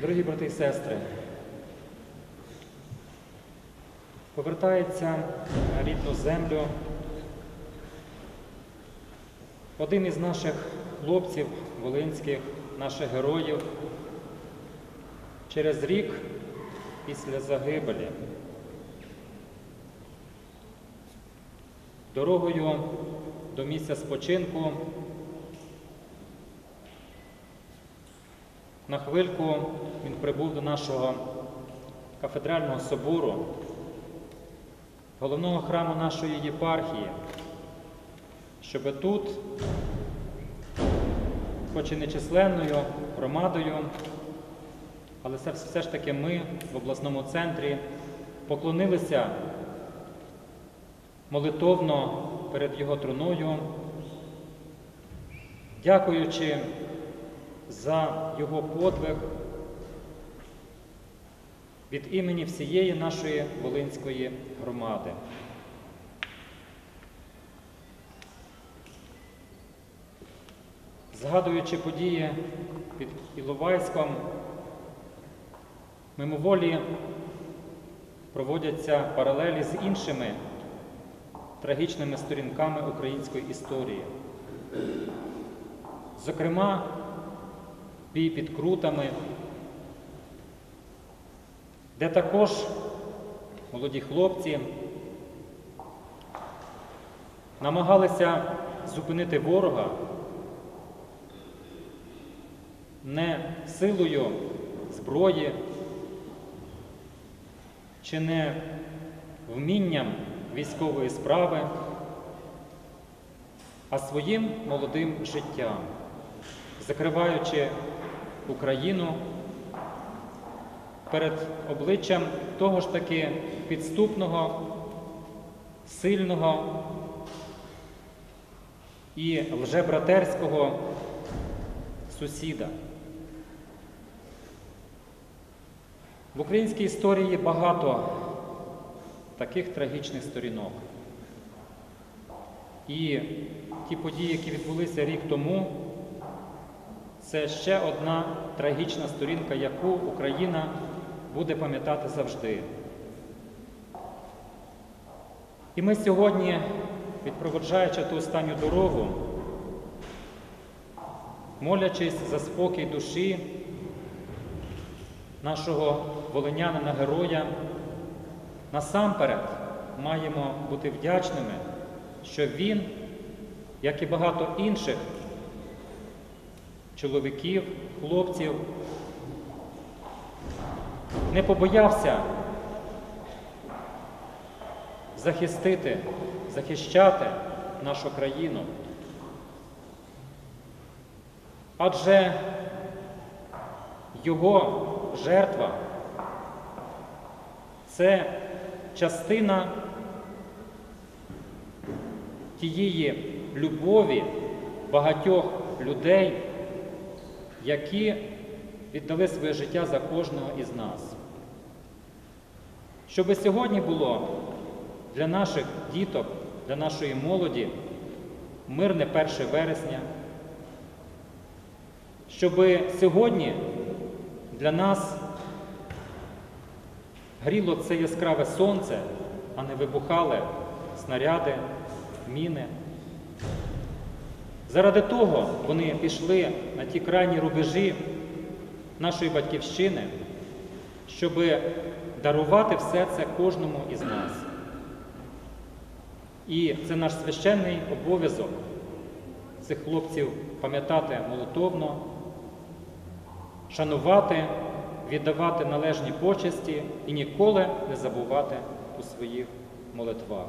Дорогі брати і сестри, повертається на рідну землю один із наших хлопців волинських, наших героїв, через рік після загибелі. Дорогою до місця спочинку на хвильку він прибув до нашого кафедрального собору, головного храму нашої єпархії, щоб тут, хоч і нечисленною громадою, але все, все ж таки ми в обласному центрі поклонилися молитовно перед його труною, дякуючи за його подвиг від імені всієї нашої Волинської громади. Згадуючи події під Іловайськом, мимоволі проводяться паралелі з іншими трагічними сторінками української історії. Зокрема, бій під крутами, де також молоді хлопці намагалися зупинити ворога не силою зброї чи не вмінням військової справи, а своїм молодим життям, закриваючи Україну перед обличчям того ж таки підступного, сильного і лжебратерського сусіда. В українській історії багато таких трагічних сторінок. І ті події, які відбулися рік тому, це ще одна трагічна сторінка, яку Україна буде пам'ятати завжди. І ми сьогодні, відпроводжаючи ту останню дорогу, молячись за спокій душі нашого волинянина героя, насамперед маємо бути вдячними, що він, як і багато інших чоловіків, хлопців, не побоявся захистити, захищати нашу країну. Адже його жертва це частина тієї любові багатьох людей, які віддали своє життя за кожного із нас. Щоби сьогодні було для наших діток, для нашої молоді мирне 1 вересня, щоби сьогодні для нас гріло це яскраве сонце, а не вибухали снаряди, міни. Заради того вони пішли на ті крайні рубежі нашої батьківщини, щоб дарувати все це кожному із нас. І це наш священний обов'язок цих хлопців пам'ятати молитовно, шанувати, віддавати належні почесті і ніколи не забувати у своїх молитвах.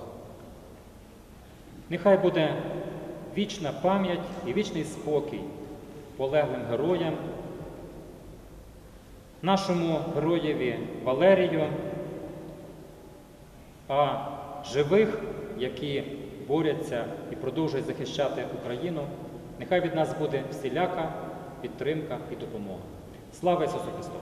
Нехай буде вічна пам'ять і вічний спокій полеглим героям, нашому героєві Валерію, а живих, які борються і продовжують захищати Україну, нехай від нас буде всіляка підтримка і допомога. Слава Ісусу Христу!